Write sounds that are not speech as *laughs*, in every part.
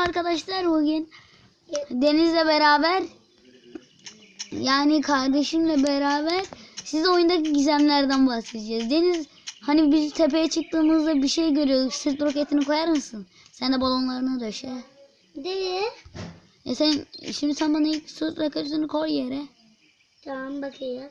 arkadaşlar bugün Deniz'le beraber yani kardeşimle beraber size oyundaki gizemlerden bahsedeceğiz. Deniz hani biz tepeye çıktığımızda bir şey görüyorduk. Sırt roketini koyar mısın? Sen de balonlarını döşe. De. E sen şimdi sen bana ilk sırt roketini koy yere. Tamam bakayım.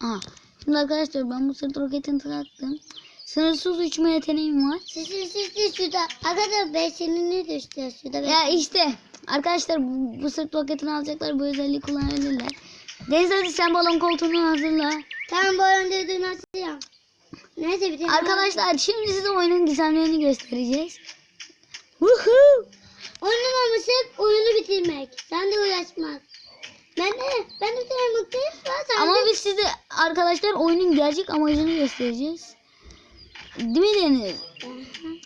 Aha. Şimdi arkadaşlar ben bu sırt roketini taktım. Sınırsız uçma yeteneğim var. Siz siz siz siz şurada. Arkadaşlar ben senin ne düştü. Ben... Ya işte arkadaşlar bu, bu sırt roketini alacaklar bu özelliği kullanabilirler. Deniz hadi sen balon koltuğunu hazırla. Tamam bu oyunda duymasıyım. Neyse bir Arkadaşlar şimdi size oyunun gizemlerini göstereceğiz. Woohoo! Oynamamış hep oyunu bitirmek. Sen de uğraşmak. Ben de ben de mutluyum var. Ama biz size arkadaşlar oyunun gerçek amacını göstereceğiz. Değil mi Deniz?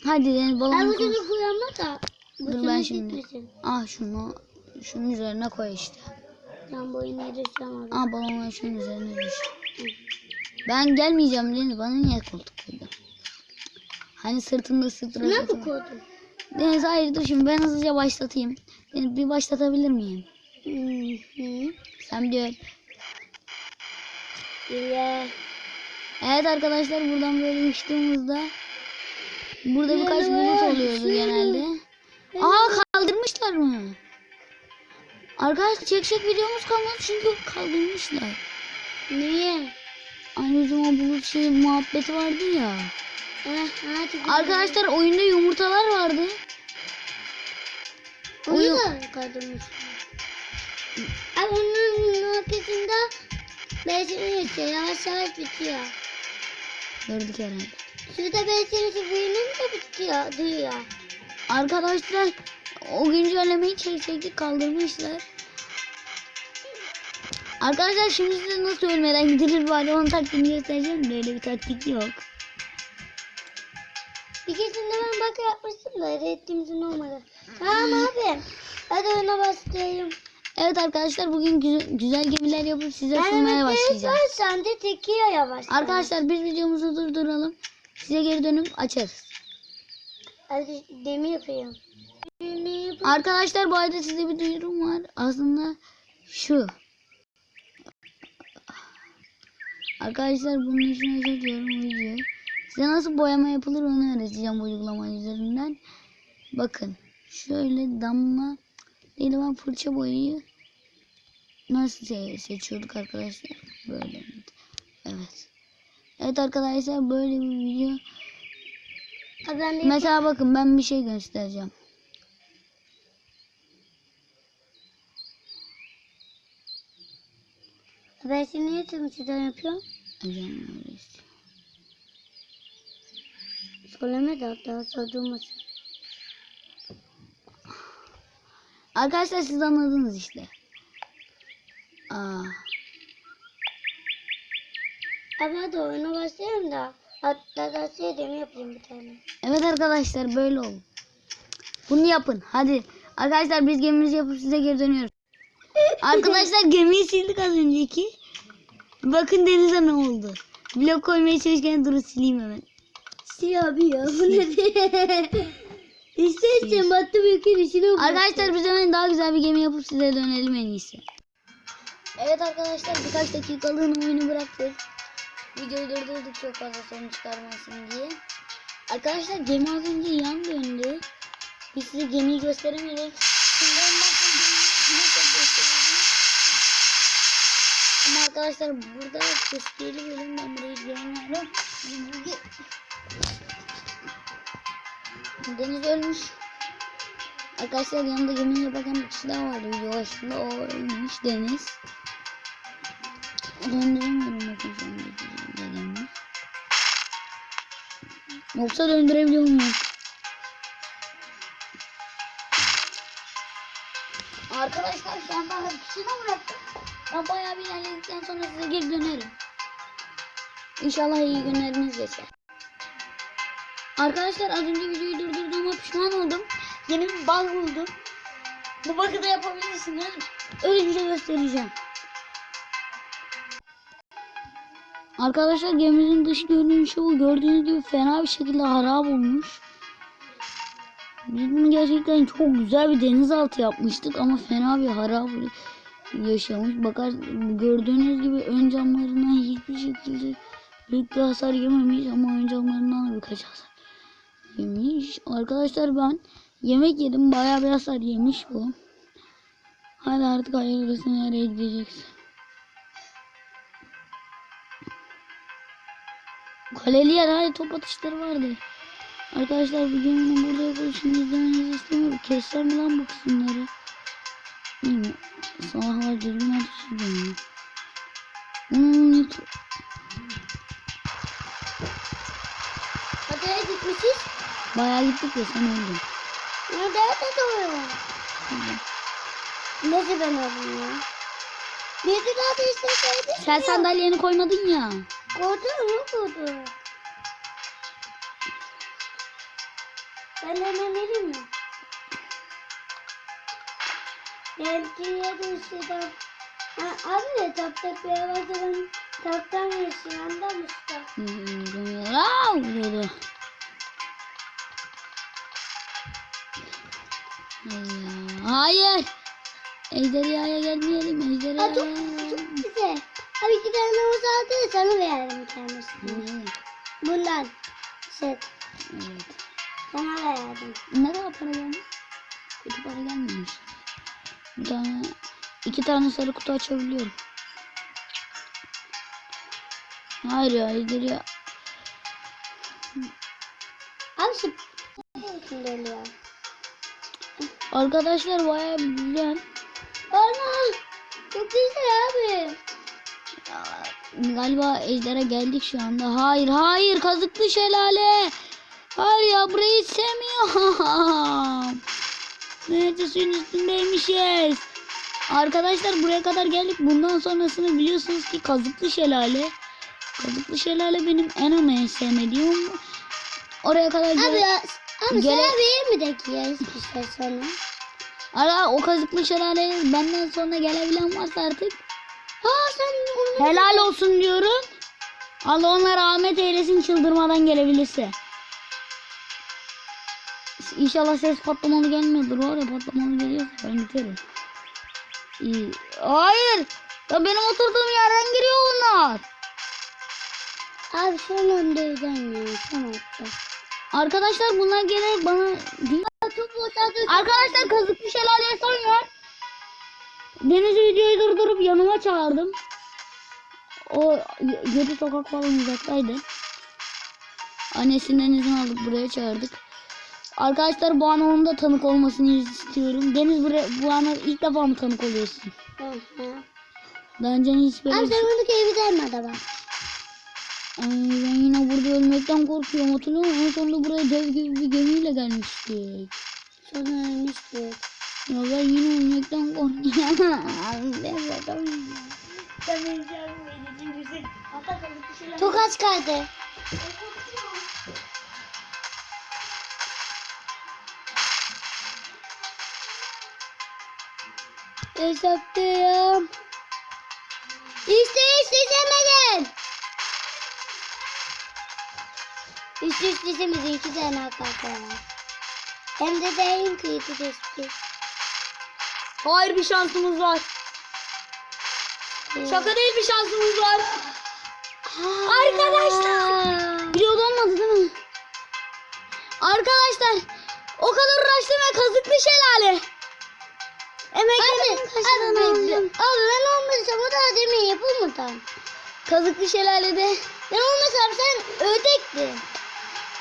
Hadi Deniz Ben balon bu koy. seni kullanma da. Bu Dur ben şimdi. Ah şunu şunun üzerine koy işte. Tamam bu oyunu yarışacağım abi. Ah balonlar şunun üzerine düş. Ben gelmeyeceğim Deniz bana niye koltuk koydun? Hani sırtında sırt Ne bu var. kodu? Deniz hayır dur şimdi ben hızlıca başlatayım. Deniz bir başlatabilir miyim? Hı hı. Sen diyor. İyi. Evet arkadaşlar buradan böyle uçtuğumuzda burada birkaç bulut oluyordu genelde. Aa kaldırmışlar mı? Arkadaşlar çekecek videomuz kalmadı çünkü kaldırmışlar. Niye? Bizim o bulut şey muhabbeti vardı ya. Eh, hadi. Arkadaşlar oyunda yumurtalar vardı. Da kaldırmış. Abi onun arkasında besini geçiyor. Yavaş yavaş bitiyor. Gördük herhalde. Şurada besini sıfırının da bitiyor. Duyuyor. Arkadaşlar o güncellemeyi çekecektik kaldırmışlar. Arkadaşlar şimdi size nasıl ölmeden gidilir bari onun taktiğini göstereceğim. Böyle bir taktik yok. Bir keresinde ben bak yapmıştım da ettiğimizin olmadı. Tamam abi. Hadi oyuna başlayalım. Evet arkadaşlar bugün güzel, güzel gemiler yapıp size Ben sunmaya başlayacağım. sen de tekiyor yavaş. Arkadaşlar biz videomuzu durduralım. Size geri dönüp açarız. Demir yapayım. Ne yapayım? Arkadaşlar bu arada size bir duyurum var. Aslında şu. Arkadaşlar bunun için açıyorum video. Size nasıl boyama yapılır onu öğreteceğim bu uygulama üzerinden. Bakın. Şöyle damla değil ben fırça boyayı nasıl se- seçiyorduk arkadaşlar? Böyle. Evet. Evet arkadaşlar böyle bir video. Mesela bakın ben bir şey göstereceğim. ben seni niye tümsüden yapıyorum? Hocam öyle istiyor. Söyleme de hatta sorduğumuz. Arkadaşlar siz anladınız işte. Aa, Abi hadi oyuna başlayalım da. Hatta da şey demir yapayım bir tane. evet arkadaşlar böyle olun. Bunu yapın. Hadi. Arkadaşlar biz gemimizi yapıp size geri dönüyoruz. *laughs* Arkadaşlar gemiyi sildik az önceki. Bakın denize ne oldu. Blok koymaya çalışırken dur sileyim hemen. Siyah abi ya bu ne. İstersen battı büyükün içine bak. Arkadaşlar biz hemen daha güzel bir gemi yapıp size dönelim en iyisi. Evet arkadaşlar birkaç dakikalığına oyunu bıraktık. Videoyu durdurduk çok fazla sorun çıkarmasın diye. Arkadaşlar gemi az önce yan döndü. Biz size gemiyi gösteremedik. Şimdi ondan? Ama arkadaşlar burada gösterili bölüm ben burayı göremiyorum. Deniz ölmüş. Arkadaşlar yanında gemiyle bakan bir kişi daha vardı video başında. O ölmüş Deniz. Şu an dediğimi. Yoksa döndürebiliyor muyum? Arkadaşlar şu an ben akışına bıraktım. Ben bayağı bir ilerledikten sonra size geri dönerim. İnşallah iyi günleriniz geçer. Arkadaşlar az önce videoyu durdurduğuma pişman oldum. Yeni bir bug buldum. Bu bug'ı da yapabilirsiniz. Ölünce göstereceğim. Arkadaşlar gemimizin dış görünüşü bu. Gördüğünüz gibi fena bir şekilde harap olmuş. Biz bunu gerçekten çok güzel bir denizaltı yapmıştık ama fena bir harap yaşamış. Bakar gördüğünüz gibi ön camlarından hiçbir şekilde büyük bir hasar yememiş ama ön camlarından da birkaç hasar yemiş. Arkadaşlar ben yemek yedim. Bayağı bir hasar yemiş bu. Hadi artık hayırlısı nereye gideceksin. Kaleli yer hadi top atışları vardı. Arkadaşlar bu geminin burada yapılışını izlemenizi istemiyorum. Kessem mi lan bu kısımları? İyi mi? Sabahlar dürbün ateşi dönüyor. Hmm, net- Adaya gitmişiz. bayağı gittik ya sen öldün. Nerede de doğru. Nasıl ben oldum ya? Bir daha da isteseydin. Sen sandalyeni koymadın ya. Koydun mu koydun? Ben hemen vereyim mi? Belki de işte Ha, abi de taptak bir havada ben taptan geçsin anladın mı usta? Aa, vuruyordu. Ya, Hayır. Ejderhaya gelmeyelim. Ha Ejderhaya. çok, çok güzel. Abi iki tane aldı sana veririm kendisini. Bundan set Evet. sana verdim. Ne kadar para gelmiş? Kötü para gelmemiş. Bir tane, iki tane sarı kutu açabiliyorum. Hayır ya ejderha. Abi şu oluyor. Arkadaşlar bayağı güzel. Ana çok güzel abi. Galiba ejderha geldik şu anda. Hayır hayır kazıklı şelale. Hayır ya burayı sevmiyorum. *laughs* Neyse suyun üstündeymişiz. Arkadaşlar buraya kadar geldik. Bundan sonrasını biliyorsunuz ki kazıklı şelale. Kazıklı şelale benim en ama en sevmediğim. Oraya kadar Abi gel- ya abi Gele- sana bir mi de ya şey sana? Ara o kazıklı şelale benden sonra gelebilen varsa artık Ha sen helal olsun diyorum. Allah ona rahmet eylesin çıldırmadan gelebilirse. İnşallah ses patlamalı gelmiyordur. Var ya patlamalı geliyorsa ben biterim. İyi. Hayır. Ya benim oturduğum yerden giriyor bunlar. Abi son anda öden ya son. Arkadaşlar bunlar gelerek bana... Arkadaşlar kazıklı şelaleye son var. Deniz videoyu durdurup yanıma çağırdım. O yedi sokak falan uzaktaydı. Annesinden izin aldık buraya çağırdık. Arkadaşlar bu ana onun da tanık olmasını istiyorum. Deniz buraya, bu ana ilk defa mı tanık oluyorsun? Hı hı. Daha önce hiç böyle Abi şey... sen onu evi derme adama. Ay, ben yine burada ölmekten korkuyorum. Hatırlıyor musun? En sonunda buraya dev gibi bir gemiyle gelmiştik. Sonra ölmüştü. Ya ben yine ölmekten korkuyorum. *laughs* Çok az kaldı. Hesaplayayım. İşte işte izlemedin. İşte işte izlemedin. iki tane hakikaten var. Hem de değil kıyıtı tespih. Hayır bir şansımız var. Şaka değil bir şansımız var. Arkadaşlar. Video olmadı değil mi? Arkadaşlar o kadar uğraştım ve kazıklı şelale. Kaşığını abi, aldım. abi ben olmasam o da demin yapılmadan. Kazıklı şelalede. Ben olmasam sen ödektin.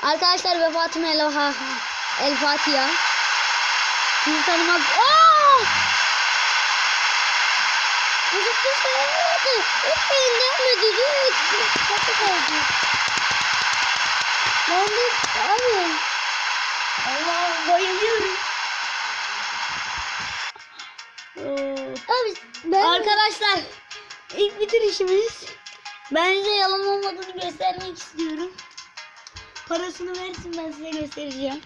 Arkadaşlar ve Fatıma El, El Fatiha. Sizi tanımak... Aa! Çocuk bir şey olmadı. Hiç beğenmedi. Direkt kapı kaldı. Ben de abi. Allah'ım bayılıyorum. Abi ben Arkadaşlar ilk bitirişimiz. Bence yalan olmadığını göstermek istiyorum. Parasını versin ben size göstereceğim.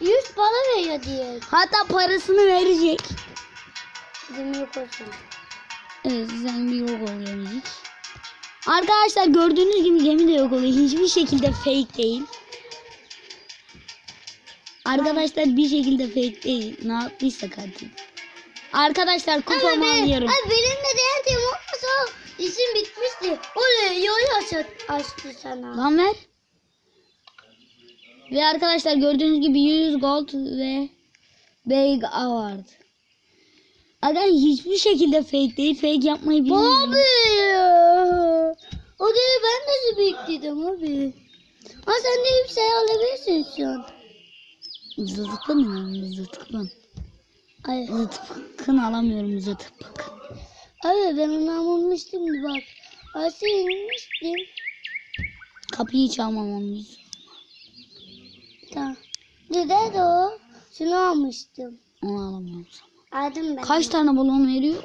100 para veriyor diye. Hatta parasını verecek. Demin yok olsun. Evet sen bir yok ol gelecek. Arkadaşlar gördüğünüz gibi gemi de yok oluyor. Hiçbir şekilde fake değil. Arkadaşlar bir şekilde fake değil. Ne yaptıysak artık. Arkadaşlar kupamı alıyorum. Abi benim de değerdim olmasa isim bitmişti. Oley yolu açtı, açtı sana. Lan ver. Ve arkadaşlar gördüğünüz gibi 100 gold ve Big Award. Aga hiçbir şekilde fake değil. Fake yapmayı bilmiyorum. Abi. O değil ben nasıl bekledim abi. Ama sen de şey alabilirsin şu an. Zıtıkın ya zıtıkın. Ay. Zıtıkın alamıyorum zıtıkın. Abi ben onu almıştım bak. Aşağı inmiştim. Kapıyı çalmam yüzü. Tamam. Dede de o. Şunu almıştım. Onu alamıyorum. Aldım ben. Kaç tane balon veriyor?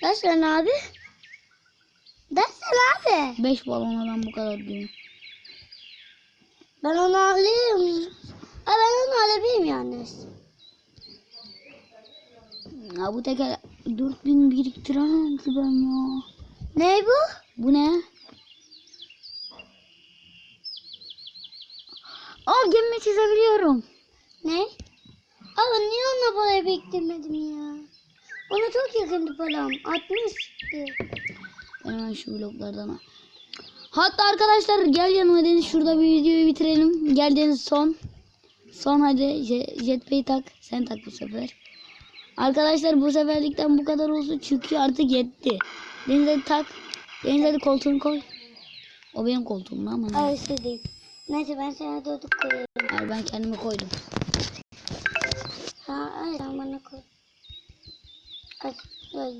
Kaç tane abi? Kaç tane abi? 5 balondan bu kadar diyor. Ben onu alayım. Ay ben onu alabilirim yalnız. Ya bu teker 4000 biriktiremem ki ben ya. Ne bu? Bu ne? Aa gemi çizebiliyorum. Ne? Abi niye ona parayı beklemedim ya? Ona çok yakındı param. 60'tı. Ben hemen şu bloklardan. Hatta arkadaşlar gel yanıma Deniz şurada bir videoyu bitirelim. Gel Deniz son. Son hadi Je- jetpack'i tak. Sen tak bu sefer. Arkadaşlar bu seferlikten bu kadar olsun çünkü artık yetti. Deniz hadi tak. Deniz hadi koltuğunu koy. O benim koltuğum ama. ne? Ay istediğim. Neyse ben sana durduk koyarım. Hayır ben kendime koydum.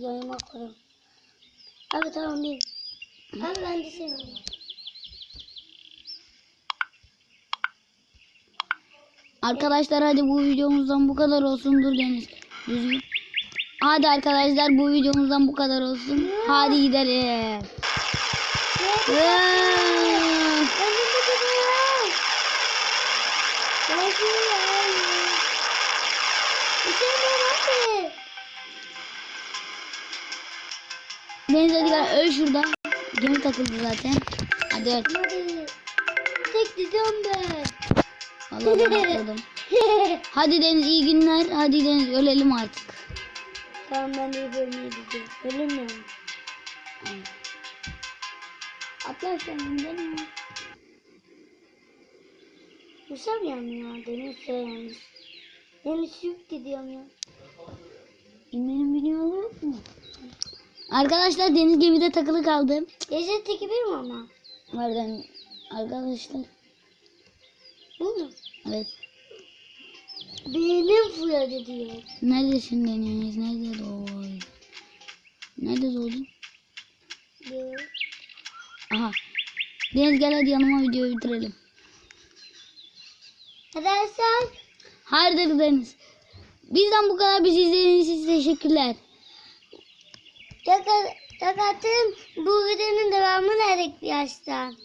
Ay yayıma koyayım. Abi tamam bir. Abi ben de seviyorum. Arkadaşlar hadi bu videomuzdan bu kadar olsun. Dur Deniz. Düzgün. Hadi arkadaşlar bu videomuzdan bu kadar olsun. Hadi gidelim. Hadi gel öl şurada. Gemi takıldı zaten. Hadi öl. Tek gidiyorum ben. Vallahi ben *laughs* atladım. Hadi Deniz iyi günler. Hadi Deniz ölelim artık. tamam ben de bölmeye gidiyorum. Ölüm Atla sen gidelim mi? Uçamıyorum ya. Deniz yalnız. Deniz yük gidiyorum ya. Bir yolu yok mu? Arkadaşlar Deniz gemide takılı kaldı. Gece teki bir mi ama? Nereden? Arkadaşlar. Bu mu? Evet. Benim fırladı diyor. Neredesin Deniz? Nerede doğdun? Nerede doğdun? Aha. Deniz gel hadi yanıma videoyu bitirelim. Arkadaşlar Hayırdır Deniz? Bizden bu kadar bizi izlediğiniz için teşekkürler. Yakatım bu videonun devamı nerede yaştan?